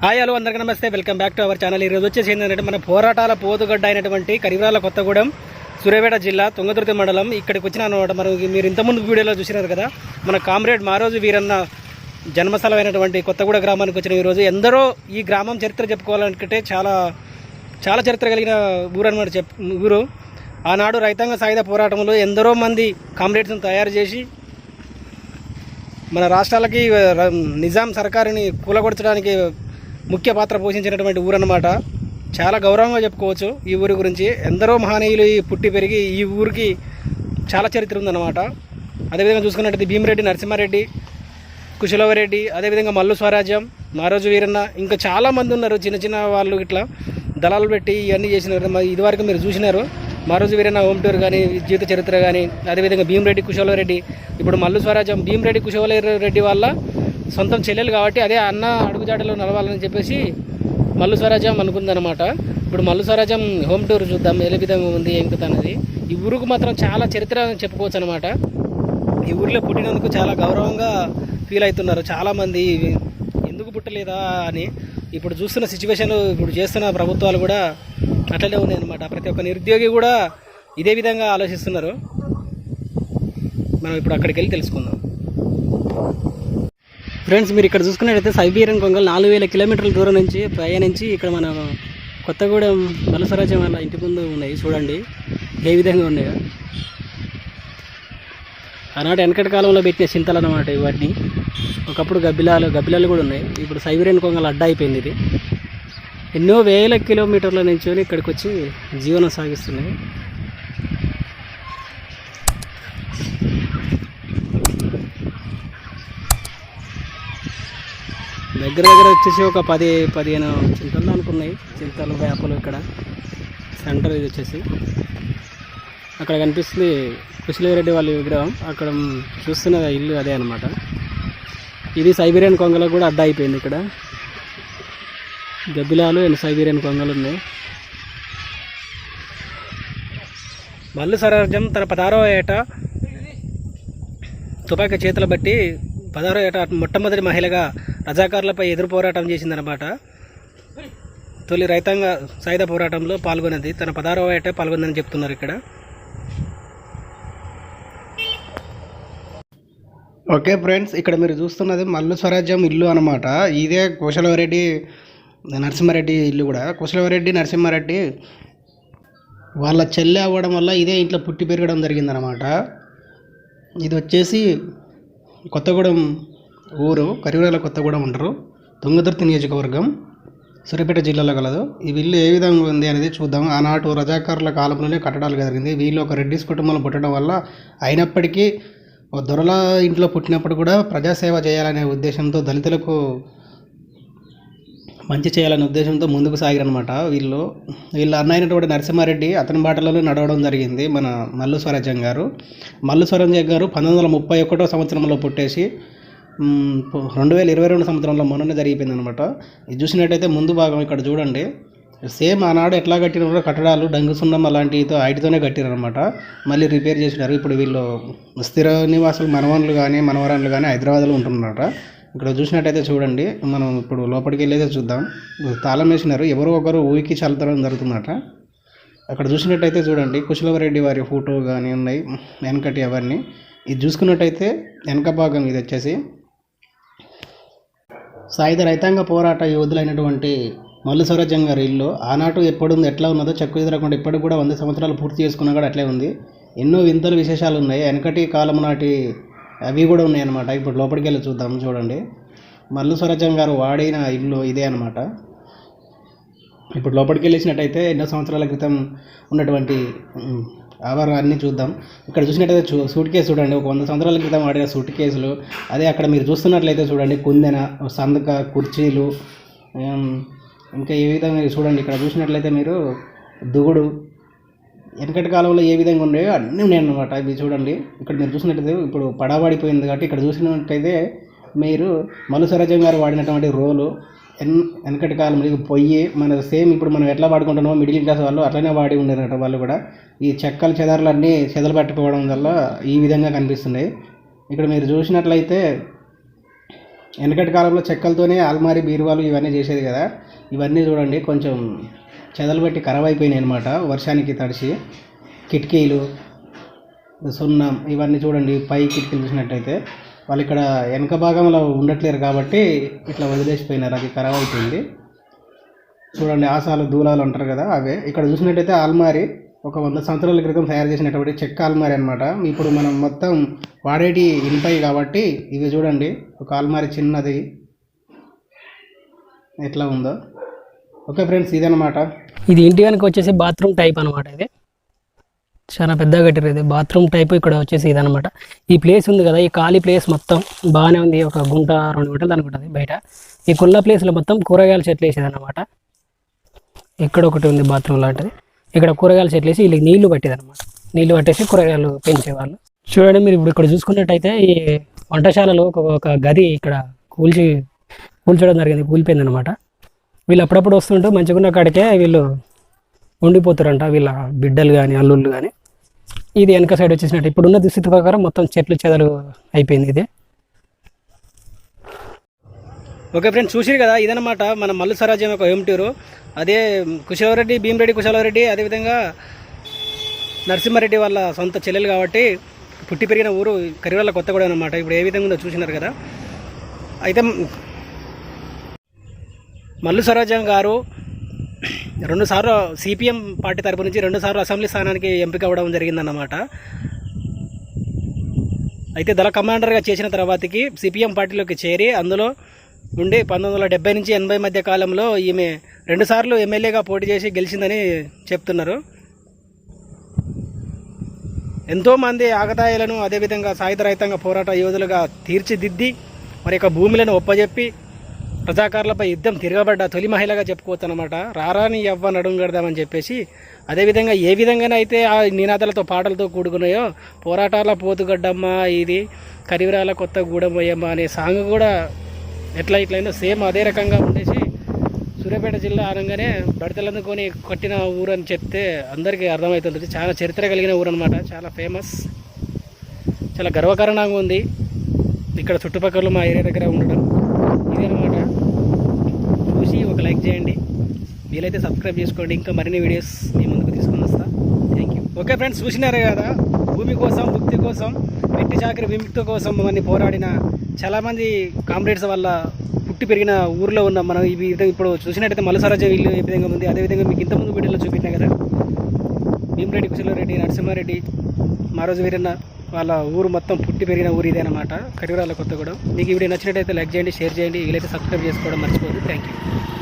Hi hello అందరికీ నమస్తే. Welcome back to our channel ఈరోజు వచ్చేసి ఏంటంటే మన పోరాటాల పోతుగడ్డ అయినటువంటి కరివరాల కొత్తగూడెం సూర్యాపేట జిల్లా తుంగతుర్తి మండలం ఇక్కడికి వచ్చిన అనమాట మనం మీరు ఇంతకుముందు వీడియోలో చూసినారు కదా మన కామ్రేడ్ మారోజు వీరన్న జన్మస్థలమైనటువంటి కొత్తగూడ గ్రామానికి వచ్చిన ఈరోజు ఎందరో ఈ గ్రామం చరిత్ర చెప్పుకోవాలనుకుంటే చాలా చాలా చరిత్ర కలిగిన ఊరు అనమాట చెప్ ఊరు. ఆనాడు రైతాంగ సాయుధ పోరాటంలో ఎందరో మంది కామ్రేడ్స్ని తయారు చేసి మన రాష్ట్రాలకి నిజాం సర్కారుని కూలగొడచడానికి ముఖ్య పాత్ర పోషించినటువంటి ఊరు అన్నమాట చాలా గౌరవంగా చెప్పుకోవచ్చు ఈ ఊరి గురించి. ఎందరో మహనీయులు ఈ పుట్టి పెరిగి ఈ ఊరికి చాలా చరిత్ర ఉందన్నమాట. అదేవిధంగా చూసుకున్నట్టయితే భీమిరెడ్డి నరసింహారెడ్డి కుశలవరెడ్డి అదేవిధంగా మల్లు స్వరాజ్యం మారోజు వీరన్న ఇంకా చాలా మంది ఉన్నారు చిన్న చిన్న వాళ్ళు ఇట్లా దళాలు పెట్టి ఇవన్నీ చేసినారు. మరి ఇదివరకు మీరు చూసినారు మారోజు వీరన్న హోమ్ టూర్ కానీ జీవిత చరిత్ర కానీ అదేవిధంగా భీమరెడ్డి కుశలవరెడ్డి ఇప్పుడు మల్లు స్వరాజ్యం భీమరెడ్డి కుశలరెడ్డి వాళ్ళ సొంతం చెల్లెలు కాబట్టి అదే అన్న అడుగుజాడలో నడవాలని చెప్పేసి మల్లు స్వరాజ్యం అనుకుందనమాట ఇప్పుడు మల్లు స్వరాజ్యం హోమ్ టూర్ చూద్దాం ఏ విధంగా ఉంది ఏం కథ అనేది. ఈ ఊరుకు మాత్రం చాలా చరిత్ర చెప్పుకోవచ్చు అనమాట ఈ ఊరిలో పుట్టినందుకు చాలా గౌరవంగా ఫీల్ అవుతున్నారు చాలామంది. ఎందుకు పుట్టలేదా అని. ఇప్పుడు చూస్తున్న సిచ్యువేషన్ ఇప్పుడు చేస్తున్న ప్రభుత్వాలు కూడా అట్లనే ఉన్నాయి అనమాట ప్రతి ఒక్క నిరుద్యోగి కూడా ఇదే విధంగా ఆలోచిస్తున్నారు. మనం ఇప్పుడు అక్కడికి వెళ్ళి తెలుసుకుందాం. ఫ్రెండ్స్ మీరు ఇక్కడ చూసుకున్నట్టయితే సైబీరియన్ కొంగలు నాలుగు వేల కిలోమీటర్ల దూరం నుంచి ప్రయాణించి ఇక్కడ మన కొత్తగూడెం మలసరాజ్యం వాళ్ళ ఇంటి ముందు ఉన్నాయి. చూడండి ఏ విధంగా ఉన్నాయో. ఆనాటి వెనకటి కాలంలో పెట్టిన చింతలు అన్నమాట ఇవన్నీ. ఒకప్పుడు గబ్బిలాలు గబ్బిలాలు కూడా ఉన్నాయి. ఇప్పుడు సైబీరియన్ కొంగలు అడ్డా అయిపోయింది ఇది. ఎన్నో వేల కిలోమీటర్ల నుంచి ఇక్కడికి వచ్చి జీవనం సాగిస్తున్నాయి. దగ్గర దగ్గర వచ్చేసి ఒక పది పదిహేను చింతలు అనుకున్నాయి. చింతలు వేపలు ఇక్కడ. సెంటర్ ఇది వచ్చేసి. అక్కడ కనిపిస్తుంది కృష్ణరెడ్డి వాళ్ళ విగ్రహం. అక్కడ చూస్తున్న ఇల్లు అదే అనమాట ఇది సైబీరియన్ కొంగలకు కూడా అడ్డా అయిపోయింది ఇక్కడ. గబ్బిలాలు అండ్ సైబీరియన్ కొంగలు ఉన్నాయి. మల్లు సరాజ్యం తన పదారో ఏట తుపాకీ చేతులు బట్టి పదహారో ఏట మొట్టమొదటి మహిళగా రజాకారులపై ఎదురు పోరాటం చేసిందనమాట తొలి రైతాంగ సాయుధ పోరాటంలో పాల్గొన్నది. తన పదహారవ ఏట పాల్గొందని చెప్తున్నారు ఇక్కడ. ఓకే ఫ్రెండ్స్ ఇక్కడ మీరు చూస్తున్నది మల్లు స్వరాజ్యం ఇల్లు అనమాట ఇదే కుశలవరెడ్డి నరసింహారెడ్డి ఇల్లు కూడా. కుశలవరెడ్డి నరసింహారెడ్డి వాళ్ళ చెల్లె అవ్వడం వల్ల ఇదే ఇంట్లో పుట్టి పెరగడం జరిగిందనమాట ఇది వచ్చేసి కొత్తగూడెం ఊరు కరివేల కొత్తగూడెం ఉంటారు తుంగదుర్తి నియోజకవర్గం సూర్యాపేట జిల్లాలో కలదు. ఈ ఇల్లు ఏ విధంగా ఉంది అనేది చూద్దాం. ఆనాటు రజాకారుల కాలంలోనే కట్టడాలు జరిగింది. వీళ్ళు ఒక రెడ్డిస్ కుటుంబంలో పుట్టడం వల్ల అయినప్పటికీ దొరల ఇంట్లో పుట్టినప్పుడు కూడా ప్రజాసేవ చేయాలనే ఉద్దేశంతో దళితులకు మంచి చేయాలనే ఉద్దేశంతో ముందుకు సాగిరనమాట వీళ్ళు వీళ్ళ అన్నైనటువంటి నరసింహారెడ్డి అతని బాటలలో నడవడం జరిగింది మన మల్లు స్వరాజ్యం గారు. మల్లు స్వరాజ్యం గారు పంతొమ్మిది వందల ముప్పై ఒకటో సంవత్సరంలో పుట్టేసి రెండు వేల ఇరవై రెండు సంవత్సరంలో మొన్ననే జరిగిపోయింది అనమాట ఇది చూసినట్టయితే ముందు భాగం ఇక్కడ చూడండి. సేమ్ ఆనాడు ఎట్లా కట్టినారో కట్టడాలు డంగు సున్నం అలాంటితో వాటితోనే కట్టిరనమాట మళ్ళీ రిపేర్ చేసినారు. ఇప్పుడు వీళ్ళు స్థిర నివాసులు మనవన్లు కానీ మనవరాన్లు కానీ హైదరాబాద్లో ఉంటున్నారట. ఇక్కడ చూసినట్టయితే చూడండి మనం ఇప్పుడు లోపలికి వెళ్ళేదే చూద్దాం. తాళం వేసినారు ఎవరో ఒకరు ఊరికి చల్లతడం జరుగుతుందట. అక్కడ చూసినట్టయితే చూడండి కుశలవరెడ్డి వారి ఫోటో కానీ ఉన్నాయి వెనకటి అవన్నీ. ఇది చూసుకున్నట్టయితే వెనక భాగం ఇది వచ్చేసి. సాయుధ రైతాంగ పోరాట యోధులైనటువంటి మల్లు స్వరాజ్యం గారి ఇల్లు. ఆనాటు ఎప్పుడుంది ఎట్లా ఉన్నదో చెక్కు ఎదురకుండా ఇప్పటికి కూడా వంద సంవత్సరాలు పూర్తి చేసుకున్నా కూడా అట్లే ఉంది. ఎన్నో వింతలు విశేషాలు ఉన్నాయి. వెనకటి కాలం నాటి అవి కూడా ఉన్నాయన్నమాట. ఇప్పుడు లోపలికి వెళ్ళి చూద్దాం చూడండి. మల్లు స్వరాజ్యం గారు వాడిన ఇల్లు ఇదే అనమాట ఇప్పుడు లోపలికి వెళ్ళేసినట్టయితే ఎన్నో సంవత్సరాల క్రితం ఉన్నటువంటి ఆభరణాన్ని చూద్దాం. ఇక్కడ చూసినట్టయితే చూ సూట్ కేసు చూడండి. ఒక వంద సంవత్సరాల క్రితం వాడిన సూట్ కేసులు అదే అక్కడ మీరు చూస్తున్నట్లయితే చూడండి. కుందెన సందక కుర్చీలు ఇంకా ఏ విధంగా చూడండి. ఇక్కడ చూసినట్లయితే మీరు దుగుడు వెనకటి కాలంలో ఏ విధంగా ఉన్నాయో అన్నీ ఉన్నాయి అన్నమాట ఇవి చూడండి. ఇక్కడ మీరు చూసినట్టయితే ఇప్పుడు పడబడిపోయింది కాబట్టి ఇక్కడ చూసినట్టయితే మీరు మలుసరజం గారు వాడినటువంటి రోలు ఎన్ వెనకటి కాలంలో ఇది పొయ్యి మన సేమ్ ఇప్పుడు మనం ఎట్లా వాడుకుంటున్నామో మిడిల్ క్లాస్ వాళ్ళు అట్లనే వాడి ఉండేట వాళ్ళు కూడా. ఈ చెక్కలు చెదారులు అన్నీ చెదలు పెట్టుకోవడం వల్ల ఈ విధంగా కనిపిస్తున్నాయి. ఇక్కడ మీరు చూసినట్లయితే వెనకటి కాలంలో చెక్కలతోనే అల్మారి బీరువాలు ఇవన్నీ చేసేది కదా. ఇవన్నీ చూడండి. కొంచెం చెదలు పెట్టి ఖరాబ్ అయిపోయినాయి అనమాట వర్షానికి తడిసి కిటికీలు సున్నం ఇవన్నీ చూడండి పై కిటికీలు చూసినట్టయితే వాళ్ళు ఇక్కడ వెనక భాగంలో ఉండట్లేరు కాబట్టి ఇట్లా వదిలేసిపోయినారు. అది ఖరాబ్ అయిపోయింది. చూడండి ఆసాలు దూలాలు అంటారు కదా అవే. ఇక్కడ చూసినట్టయితే అల్మారి ఒక వంద సంవత్సరాల క్రితం తయారు చేసినటువంటి చెక్క అల్మారి అనమాట ఇప్పుడు మనం మొత్తం వాడేటి ఇనుపై కాబట్టి ఇవి చూడండి. ఒక అల్మారి చిన్నది ఎట్లా ఉందో. ఓకే ఫ్రెండ్స్ ఇదనమాట ఇది ఇంటి వెనక వచ్చేసి బాత్రూమ్ టైప్ అనమాట ఇది. చాలా పెద్దగా కట్టారు ఇది. బాత్రూమ్ టైప్ ఇక్కడ వచ్చేసి ఇదనమాట ఈ ప్లేస్ ఉంది కదా ఈ ఖాళీ ప్లేస్ మొత్తం బాగానే ఉంది. ఒక గుంట రెండు గుంటలు అనుకుంటుంది బయట. ఈ కుల్ల ప్లేస్లో మొత్తం కూరగాయల చెట్లు వేసేదనమాట ఇక్కడ ఒకటి ఉంది బాత్రూమ్ లాంటిది. ఇక్కడ కూరగాయల చెట్లు వేసి వీళ్ళకి నీళ్ళు పట్టేదనమాట నీళ్ళు పట్టేసి కూరగాయలు పెంచేవాళ్ళు. చూడండి మీరు ఇప్పుడు ఇక్కడ చూసుకున్నట్టయితే ఈ వంటశాలలో ఒక ఒక గది ఇక్కడ కూల్చి కూల్చడం జరిగింది. కూలిపోయింది అనమాట వీళ్ళు అప్పుడప్పుడు వస్తుంటూ మంచిగా ఉన్న కాడికే వీళ్ళు ఉండిపోతారంట వీళ్ళ బిడ్డలు కానీ అల్లుళ్ళు కానీ ఇది వెనక సైడ్ వచ్చేసినట్టు. ఇప్పుడున్న దుస్థితి ప్రకారం మొత్తం చెట్లు చెదలు అయిపోయింది ఇది. ఓకే ఫ్రెండ్స్ చూసిరు కదా? ఇదనమాట మన మల్లు స్వరాజ్యం యొక్క హోమ్ అదే కుశలవరెడ్డి భీమరెడ్డి కుశలవరెడ్డి అదేవిధంగా నరసింహారెడ్డి వాళ్ళ సొంత చెల్లెలు కాబట్టి పుట్టి పెరిగిన ఊరు కరివల్ల కొత్తగూడెం అనమాట ఇప్పుడు ఏ విధంగా ఉందో చూసినారు కదా? అయితే మల్లు సరోజం గారు రెండుసార్లు సిపిఎం పార్టీ తరపు నుంచి రెండుసార్లు అసెంబ్లీ స్థానానికి ఎంపిక అవ్వడం జరిగిందన్నమాట. అయితే దళ కమాండర్గా చేసిన తర్వాతకి సిపిఎం పార్టీలోకి చేరి అందులో ఉండి పంతొమ్మిది వందల డెబ్బై నుంచి ఎనభై మధ్య కాలంలో ఈమె రెండుసార్లు ఎమ్మెల్యేగా పోటీ చేసి గెలిచిందని చెప్తున్నారు. ఎంతోమంది ఆగతాయిలను అదేవిధంగా సాయుధ రహితంగా పోరాట యోధులుగా తీర్చిదిద్ది మరి యొక్క భూములను ఒప్పజెప్పి ప్రజాకారులపై యుద్ధం తిరగబడ్డ తొలి మహిళగా చెప్పుకోవచ్చు అనమాట రారాని ఎవ్వ నడుంగడదామని చెప్పేసి అదేవిధంగా ఏ విధంగానైతే ఆ నినాదాలతో పాటలతో కూడుకున్నాయో పోరాటాల పోతుగడ్డమ్మ ఇది కరివిరాల కొత్త గూడమయ్యమ్మ అనే సాంగ్ కూడా ఎట్లా ఇట్లయిందో సేమ్ అదే రకంగా ఉండేసి సూర్యాపేట జిల్లా అనగానే బడతలందుకొని కట్టిన ఊరు అని చెప్తే అందరికీ అర్థమవుతుంది చాలా చరిత్ర కలిగిన ఊరు అనమాట చాలా ఫేమస్. చాలా గర్వకారణంగా ఉంది. ఇక్కడ చుట్టుపక్కల మా ఏరియా దగ్గర ఉండడం. ఇదనమాట లైక్ చేయండి. వీలైతే సబ్స్క్రైబ్ చేసుకోండి. ఇంకా మరిన్ని వీడియోస్ మీ ముందుకు తీసుకొని వస్తా. థ్యాంక్ యూ ఓకే ఫ్రెండ్స్ చూసినారే కదా? భూమి కోసం ముక్తి కోసం వెట్టి చాకరి విముక్తి కోసం మమ్మల్ని పోరాడిన చాలామంది కామ్రేడ్స్ వల్ల పుట్టి పెరిగిన ఊర్లో ఉన్న మనం ఈ విధంగా ఇప్పుడు చూసినట్టయితే మలసరాజ ఇల్లు ఏ విధంగా ఉంది? అదేవిధంగా మీకు ఇంతకుముందు వీడియోలో చూపించాం కదా? భీమరెడ్డి కుశలరెడ్డి నరసింహారెడ్డి మారోజు వీరన్న వాళ్ళ ఊరు మొత్తం పుట్టి పెరిగిన ఊరు ఇదే అనమాట కొత్త కొత్తగూడెం. మీకు ఇవి వీడియో నచ్చినట్టయితే లైక్ చేయండి షేర్ చేయండి. వీలైతే సబ్స్క్రైబ్ చేసుకోవడం మర్చిపోదు థ్యాంక్ యూ